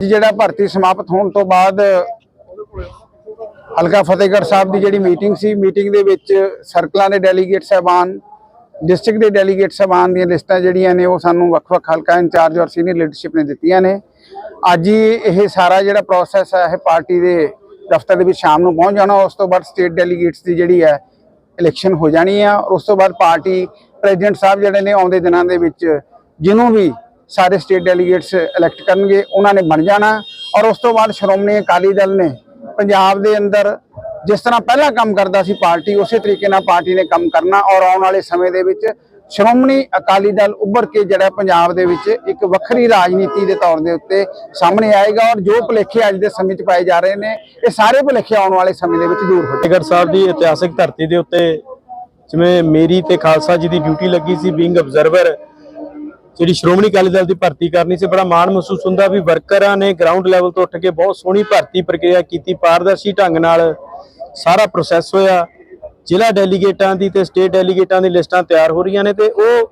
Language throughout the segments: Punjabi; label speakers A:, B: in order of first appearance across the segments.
A: ਜਿਹੜਾ ਭਰਤੀ ਸਮਾਪਤ ਹੋਣ ਤੋਂ ਬਾਅਦ ਹਲਕਾ ਫਤਿਹਗੜ੍ਹ ਸਾਹਿਬ ਦੀ ਜਿਹੜੀ ਮੀਟਿੰਗ ਸੀ, ਮੀਟਿੰਗ ਦੇ ਵਿੱਚ ਸਰਕਲਾਂ ਦੇ ਡੈਲੀਗੇਟ ਸਹਿਬਾਨ, ਡਿਸਟ੍ਰਿਕਟ ਦੇ ਡੈਲੀਗੇਟ ਸਹਿਬਾਨ ਦੀਆਂ ਲਿਸਟਾਂ ਜਿਹੜੀਆਂ ਨੇ, ਉਹ ਸਾਨੂੰ ਵੱਖ-ਵੱਖ ਹਲਕਾ ਇੰਚਾਰਜ ਔਰ ਸੀਨੀਅਰ ਲੀਡਰਸ਼ਿਪ ਨੇ ਦਿੱਤੀਆਂ ਨੇ। ਅੱਜ ਹੀ ਇਹ ਸਾਰਾ ਜਿਹੜਾ ਪ੍ਰੋਸੈਸ ਹੈ, ਇਹ ਪਾਰਟੀ ਦੇ ਦਫ਼ਤਰ ਦੇ ਵਿੱਚ ਸ਼ਾਮ ਨੂੰ ਪਹੁੰਚ ਜਾਣਾ, ਉਸ ਤੋਂ ਬਾਅਦ ਸਟੇਟ ਡੈਲੀਗੇਟਸ ਦੀ ਜਿਹੜੀ ਹੈ ਇਲੈਕਸ਼ਨ ਹੋ ਜਾਣੀ ਆ। ਔਰ ਉਸ ਤੋਂ ਬਾਅਦ ਪਾਰਟੀ ਪ੍ਰੈਜ਼ੀਡੈਂਟ ਸਾਹਿਬ ਜਿਹੜੇ ਨੇ, ਆਉਂਦੇ ਦਿਨਾਂ ਦੇ ਵਿੱਚ, ਜਿਹਨੂੰ ਵੀ ਸਾਰੇ ਸਟੇਟ ਡੈਲੀਗੇਟਸ ਇਲੈਕਟ ਕਰਨਗੇ, ਉਹਨਾਂ ਨੇ ਬਣ ਜਾਣਾ। ਔਰ ਉਸ ਤੋਂ ਬਾਅਦ ਸ਼੍ਰੋਮਣੀ ਅਕਾਲੀ ਦਲ ਨੇ ਪੰਜਾਬ ਦੇ ਅੰਦਰ ਜਿਸ ਤਰ੍ਹਾਂ ਪਹਿਲਾਂ ਕੰਮ ਕਰਦਾ ਸੀ ਪਾਰਟੀ, ਉਸੇ ਤਰੀਕੇ ਨਾਲ ਪਾਰਟੀ ਨੇ ਕੰਮ ਕਰਨਾ ਔਰ ਆਉਣ ਵਾਲੇ ਸਮੇਂ ਦੇ ਵਿੱਚ ਸ਼੍ਰੋਮਣੀ ਅਕਾਲੀ ਦਲ ਉੱਭਰ ਕੇ ਜਿਹੜਾ ਪੰਜਾਬ ਦੇ ਵਿੱਚ ਇੱਕ ਵੱਖਰੀ ਰਾਜਨੀਤੀ ਦੇ ਤੌਰ ਦੇ ਉੱਤੇ ਸਾਹਮਣੇ ਆਏਗਾ ਔਰ ਜੋ ਭੁਲੇਖੇ ਅੱਜ ਦੇ ਸਮੇਂ 'ਚ ਪਾਏ ਜਾ ਰਹੇ ਨੇ, ਇਹ ਸਾਰੇ ਭੁਲੇਖੇ ਆਉਣ ਵਾਲੇ ਸਮੇਂ ਦੇ ਵਿੱਚ ਦੂਰ ਹੋ ਜਾਣਗੇ।
B: ਫਤਿਹਗੜ੍ਹ ਸਾਹਿਬ ਦੀ ਇਤਿਹਾਸਿਕ ਧਰਤੀ ਦੇ ਉੱਤੇ ਜਿਵੇਂ ਮੇਰੀ ਤੇ ਖਾਲਸਾ ਜੀ ਦੀ ਡਿਊਟੀ ਲੱਗੀ ਸੀ ਬੀਇੰਗ ਅਬਜ਼ਰਵਰ ਜਿਹੜੀ ਸ਼੍ਰੋਮਣੀ ਅਕਾਲੀ ਦਲ ਦੀ ਭਰਤੀ ਕਰਨੀ ਸੀ, ਬੜਾ ਮਾਣ ਮਹਿਸੂਸ ਹੁੰਦਾ ਵੀ ਵਰਕਰਾਂ ਨੇ ਗਰਾਊਂਡ ਲੈਵਲ ਤੋਂ ਉੱਠ ਕੇ ਬਹੁਤ ਸੋਹਣੀ ਭਰਤੀ ਪ੍ਰਕਿਰਿਆ ਕੀਤੀ, ਪਾਰਦਰਸ਼ੀ ਢੰਗ ਨਾਲ ਸਾਰਾ ਪ੍ਰੋਸੈਸ ਹੋਇਆ। ਜ਼ਿਲ੍ਹਾ ਡੈਲੀਗੇਟਾਂ ਦੀ ਤੇ ਸਟੇਟ ਡੈਲੀਗੇਟਾਂ ਦੀ ਲਿਸਟਾਂ ਤਿਆਰ ਹੋ ਰਹੀਆਂ ਨੇ ਤੇ ਉਹ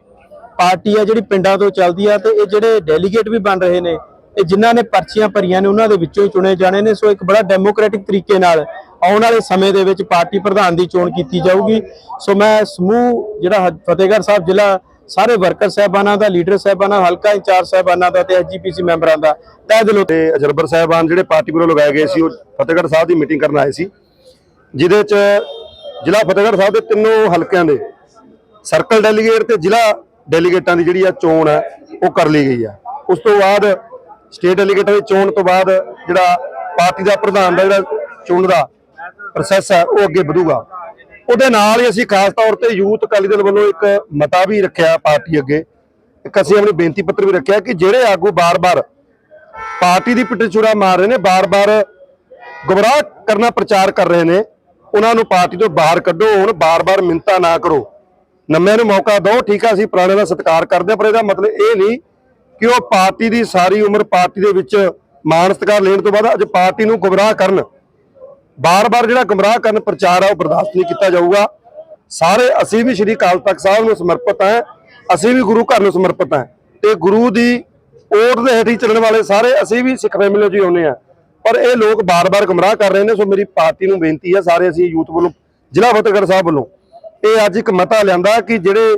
B: ਪਾਰਟੀ ਆ ਜਿਹੜੀ ਪਿੰਡਾਂ ਤੋਂ ਚੱਲਦੀ ਆ ਤੇ ਇਹ ਜਿਹੜੇ ਡੈਲੀਗੇਟ ਵੀ ਬਣ ਰਹੇ ਨੇ, ਇਹ ਜਿਨ੍ਹਾਂ ਨੇ ਪਰਚੀਆਂ ਭਰੀਆਂ ਨੇ, ਉਹਨਾਂ ਦੇ ਵਿੱਚੋਂ ਹੀ ਚੁਣੇ ਜਾਣੇ ਨੇ। ਸੋ ਇੱਕ ਬੜਾ ਡੈਮੋਕ੍ਰੈਟਿਕ ਤਰੀਕੇ ਨਾਲ ਆਉਣ ਵਾਲੇ ਸਮੇਂ ਦੇ ਵਿੱਚ ਪਾਰਟੀ ਪ੍ਰਧਾਨ ਦੀ ਚੋਣ ਕੀਤੀ ਜਾਊਗੀ। ਸੋ ਮੈਂ ਸਮੂਹ ਜਿਹੜਾ ਹ- ਫਤਿਹਗੜ੍ਹ ਸਾਹਿਬ ਜ਼ਿਲ੍ਹਾ ਸਾਰੇ ਵਰਕਰ ਸਹਿਬਾਨਾਂ ਦਾ, ਲੀਡਰ ਸਹਿਬਾਨਾਂ, ਹਲਕਾ ਇੰਚਾਰਜ ਸਹਿਬਾਨਾਂ ਦਾ ਤੇ ਐਸਜੀਪੀਸੀ ਮੈਂਬਰਾਂ ਦਾ। ਤਹਿ ਦਿਲੋਂ
C: ਤੇ ਅਜਰਬਰ ਸਾਹਿਬਾਨ ਜਿਹੜੇ ਪਾਰਟੀ ਵੱਲੋਂ ਲਗਾਏ ਗਏ ਸੀ, ਉਹ ਫਤਿਹਗੜ੍ਹ ਸਾਹਿਬ ਦੀ ਮੀਟਿੰਗ ਕਰਨ ਆਏ ਸੀ, ਜਿਹਦੇ ਚ ਜ਼ਿਲ੍ਹਾ ਫਤਿਹਗੜ੍ਹ ਸਾਹਿਬ ਦੇ ਤਿੰਨੋਂ ਹਲਕਿਆਂ ਦੇ ਸਰਕਲ ਡੈਲੀਗੇਟ ਤੇ ਜ਼ਿਲ੍ਹਾ ਡੈਲੀਗੇਟਾਂ ਦੀ ਜਿਹੜੀ ਆ ਚੋਣ ਹੈ, ਉਹ ਕਰ ਲਈ ਗਈ ਆ। ਉਸ ਤੋਂ ਬਾਅਦ ਸਟੇਟ ਡੈਲੀਗੇਟਾਂ ਦੀ ਚੋਣ ਤੋਂ ਬਾਅਦ ਜਿਹੜਾ ਪਾਰਟੀ ਦਾ ਪ੍ਰਧਾਨ ਦਾ ਜਿਹੜਾ ਚੋਣ ਦਾ ਪ੍ਰੋਸੈਸ ਹੈ, ਉਹ ਅੱਗੇ ਵਧੂਗਾ। ਉਹਦੇ ਨਾਲ ਹੀ ਅਸੀਂ ਖਾਸ ਤੌਰ ਤੇ ਯੂਥ ਅਕਾਲੀ ਦਲ ਵੱਲੋਂ ਇੱਕ ਮਤਾ ਵੀ ਰੱਖਿਆ ਪਾਰਟੀ ਅੱਗੇ। ਇੱਕ ਅਸੀਂ ਆਪਣੀ ਬੇਨਤੀ ਪੱਤਰ ਵੀ ਰੱਖਿਆ ਕਿ ਜਿਹੜੇ ਆਗੂ ਬਾਰ-ਬਾਰ ਪਾਰਟੀ ਦੀ ਪਿੱਠ ਚੁਰਾ ਮਾਰ ਰਹੇ ਨੇ ਬਾਰ-ਬਾਰ ਗੁੰਮਰਾਹ ਕਰਨਾ ਪ੍ਰਚਾਰ ਕਰ ਰਹੇ ਨੇ ਉਹਨਾਂ ਨੂੰ ਪਾਰਟੀ ਤੋਂ ਬਾਹਰ ਕੱਢੋ ਹੁਣ ਬਾਰ-ਬਾਰ ਮਿੰਤਾ ਨਾ ਕਰੋ। ਨਵੇਂ ਨੂੰ ਮੌਕਾ ਦਿਓ ਠੀਕ ਆ ਅਸੀਂ ਪੁਰਾਣੇ ਦਾ ਸਤਿਕਾਰ ਕਰਦੇ ਹਾਂ, ਪਰ ਇਹਦਾ ਮਤਲਬ ਇਹ ਨਹੀਂ ਕਿ ਉਹ ਪਾਰਟੀ ਦੀ ਸਾਰੀ ਉਮਰ ਪਾਰਟੀ ਦੇ ਵਿੱਚ ਮਾਣ ਸਤਿਕਾਰ ਲੈਣ ਤੋਂ ਬਾਅਦ ਅੱਜ ਪਾਰਟੀ ਨੂੰ ਗੁੰਮਰਾਹ ਕਰਨ। ਬਾਰ-ਬਾਰ ਜਿਹੜਾ ਗੁੰਮਰਾਹ ਕਰਨ ਪ੍ਰਚਾਰ ਆ, ਉਹ ਬਰਦਾਸ਼ਤ ਨਹੀਂ ਕੀਤਾ ਜਾਊਗਾ। ਸਾਰੇ, ਅਸੀਂ ਵੀ ਸ਼੍ਰੀ ਅਕਾਲ ਤਖਤ ਸਾਹਿਬ ਨੂੰ ਸਮਰਪਿਤ ਹਾਂ, ਅਸੀਂ ਵੀ ਗੁਰੂ ਘਰ ਨੂੰ ਸਮਰਪਿਤ ਹਾਂ। ਤੇ ਗੁਰੂ ਦੀ ਓਟ ਦੇ ਹੇਠ ਹੀ ਚੱਲਣ ਵਾਲੇ ਸਾਰੇ, ਅਸੀਂ ਵੀ ਸਿੱਖ ਫੈਮਿਲੀ ਚੋਂ ਹੀ ਆਉਂਦੇ ਆ ਪਰ ਇਹ ਲੋਕ ਬਾਰ-ਬਾਰ ਗੁੰਮਰਾਹ ਕਰ ਰਹੇ ਨੇ, ਸੋ ਮੇਰੀ ਪਾਰਟੀ ਨੂੰ ਬੇਨਤੀ ਹੈ ਸਾਰੇ ਅਸੀਂ ਯੂਥ ਵੱਲੋਂ, ਜ਼ਿਲ੍ਹਾ ਫਤਿਹਗੜ੍ਹ ਸਾਹਿਬ ਵੱਲੋਂ, ਇਹ ਅੱਜ ਇੱਕ ਮਤਾ ਲਿਆਂਦਾ ਕਿ ਜਿਹੜੇ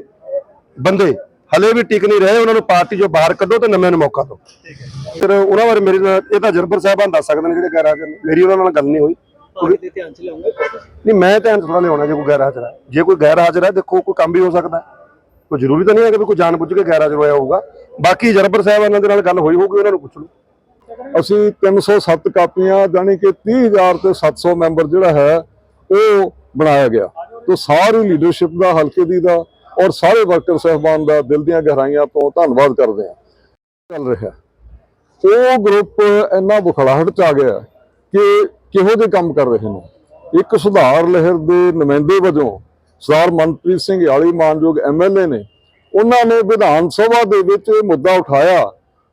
C: ਬੰਦੇ ਹਲੇ ਵੀ ਟਿਕ ਨਹੀਂ ਰਹੇ, ਉਹਨਾਂ ਨੂੰ ਪਾਰਟੀ ਚੋਂ ਬਾਹਰ ਕੱਢੋ ਤੇ ਨਵੇਂ ਨੂੰ ਮੌਕਾ ਦਿਓ। ਫਿਰ ਉਹਨਾਂ ਬਾਰੇ ਮੇਰੀ ਨਾਲ ਇਹ ਤਾਂ ਜਰਬਰ ਸਾਹਿਬਾਨ ਦੱਸ ਸਕਦੇ ਨੇ ਜਿਹੜੇ ਗੈਰ ਹਾਜ਼ਰ ਮੇਰੀ ਉਹਨਾਂ ਨਾਲ ਗੱਲ ਨਹੀਂ ਹੋਈ। ਨਹੀਂ, ਮੈਂ ਧਿਆਨ ਥੋੜਾ ਲਿਆਉਣਾ ਜੇ ਕੋਈ ਗੈਰ ਹਾਜ਼ਰ ਹੈ। ਜੇ ਕੋਈ ਗੈਰ ਹਾਜ਼ਰ ਹੈ, ਦੇਖੋ, ਕੋਈ ਕੰਮ ਵੀ ਹੋ ਸਕਦਾ ਕੋਈ ਜ਼ਰੂਰੀ ਤਾਂ ਨਹੀਂ ਹੈ ਕਿ ਕੋਈ ਜਾਣ ਬੁੱਝ ਕੇ ਗੈਰ ਹਾਜ਼ਰ ਹੋਇਆ ਹੋਊਗਾ। ਬਾਕੀ ਜਰਬਰ ਸਾਹਿਬਾਨਾਂ ਦੇ ਨਾਲ ਗੱਲ ਹੋਈ ਹੋਊਗੀ, ਉਹਨਾਂ ਨੂੰ ਪੁੱਛ ਲਓ।
D: ਅਸੀਂ 307 ਕਾਪੀਆਂ, ਜਾਣੀ ਕਿ 30000 ਤੇ 700 ਮੈਂਬਰ ਜਿਹੜਾ ਹੈ, ਉਹ ਬਣਾਇਆ ਗਿਆ। ਤੋਂ ਸਾਰੀ ਲੀਡਰਸ਼ਿਪ ਦਾ, ਹਲਕੇ ਦੀ ਦਾ ਔਰ ਸਾਰੇ ਵਰਕਰ ਸਹਿਬਾਨ ਦਾ ਦਿਲ ਦੀਆਂ ਗਹਿਰਾਈਆਂ ਤੋਂ ਧੰਨਵਾਦ ਕਰਦੇ ਹਾਂ। ਚੱਲ ਰਿਹਾ। ਉਹ ਗਰੁੱਪ ਇੰਨਾ ਬੁਖਲਾਹਟ ਚ ਆ ਗਿਆ ਕਿ ਕਿਹੋ ਜਿਹੇ ਕੰਮ ਕਰ ਰਹੇ ਨੇ? ਇੱਕ ਸੁਧਾਰ ਲਹਿਰ ਦੇ ਨੁਮਾਇੰਦੇ ਵਜੋਂ ਸਰਦਾਰ ਮਨਪ੍ਰੀਤ ਸਿੰਘ ਯਾਲੀ ਮਾਨਯੋਗ ਐਮਐਲਏ ਨੇ ਉਹਨਾਂ ਨੇ ਵਿਧਾਨ ਸਭਾ ਦੇ ਵਿੱਚ ਇਹ ਮੁੱਦਾ ਉਠਾਇਆ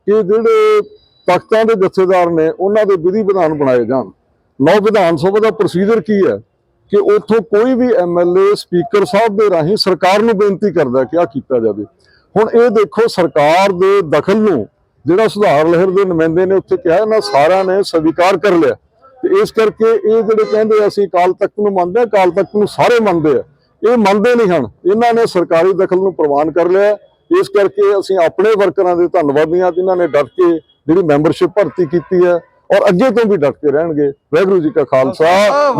D: ਕਿ ਜਿਹੜੇ ਤਖਤਾਂ ਦੇ ਜਥੇਦਾਰ ਨੇ, ਉਹਨਾਂ ਦੇ ਵਿਧੀ ਵਿਧਾਨ ਬਣਾਏ ਜਾਣ। ਨੌ ਵਿਧਾਨ ਸਭਾ ਦਾ ਪ੍ਰੋਸੀਜਰ ਕੀ ਹੈ? ਕਿ ਉੱਥੋਂ ਕੋਈ ਵੀ ਐਮਐਲਏ ਸਪੀਕਰ ਸਾਹਿਬ ਦੇ ਰਾਹੀਂ ਸਰਕਾਰ ਨੂੰ ਬੇਨਤੀ ਕਰਦਾ ਕਿ ਆ ਕੀਤਾ ਜਾਵੇ। ਹੁਣ ਇਹ ਦੇਖੋ, ਸਰਕਾਰ ਦੇ ਦਖਲ ਨੂੰ ਜਿਹੜਾ ਸੁਧਾਰ ਲਹਿਰ ਦੇ ਨੁਮਾਇੰਦੇ ਨੇ ਉੱਥੇ ਕਿਹਾ, ਇਹਨਾਂ ਸਾਰਿਆਂ ਨੇ ਸਵੀਕਾਰ ਕਰ ਲਿਆ। ਤੇ ਇਸ ਕਰਕੇ ਇਹ ਜਿਹੜੇ ਕਹਿੰਦੇ ਅਸੀਂ ਅਕਾਲ ਤਖਤ ਨੂੰ ਮੰਨਦੇ ਹਾਂ ਅਕਾਲ ਤਖਤ ਨੂੰ ਸਾਰੇ ਮੰਨਦੇ ਆ। ਇਹ ਮੰਨਦੇ ਨਹੀਂ ਹਨ। ਇਹਨਾਂ ਨੇ ਸਰਕਾਰੀ ਦਖਲ ਨੂੰ ਪ੍ਰਵਾਨ ਕਰ ਲਿਆ। ਇਸ ਕਰਕੇ ਅਸੀਂ ਆਪਣੇ ਵਰਕਰਾਂ ਦੇ ਧੰਨਵਾਦੀ ਹਾਂ ਜਿਨ੍ਹਾਂ ਨੇ ਡਟ ਕੇ ਜਿਹੜੀ ਮੈਂਬਰਸ਼ਿਪ ਭਰਤੀ ਕੀਤੀ ਹੈ ਔਰ ਅੱਗੇ ਤੋਂ ਵੀ ਡਟ ਕੇ ਰਹਿਣਗੇ। ਵਾਹਿਗੁਰੂ ਜੀ ਕਾ ਖਾਲਸਾ। ਵਾਹਿ-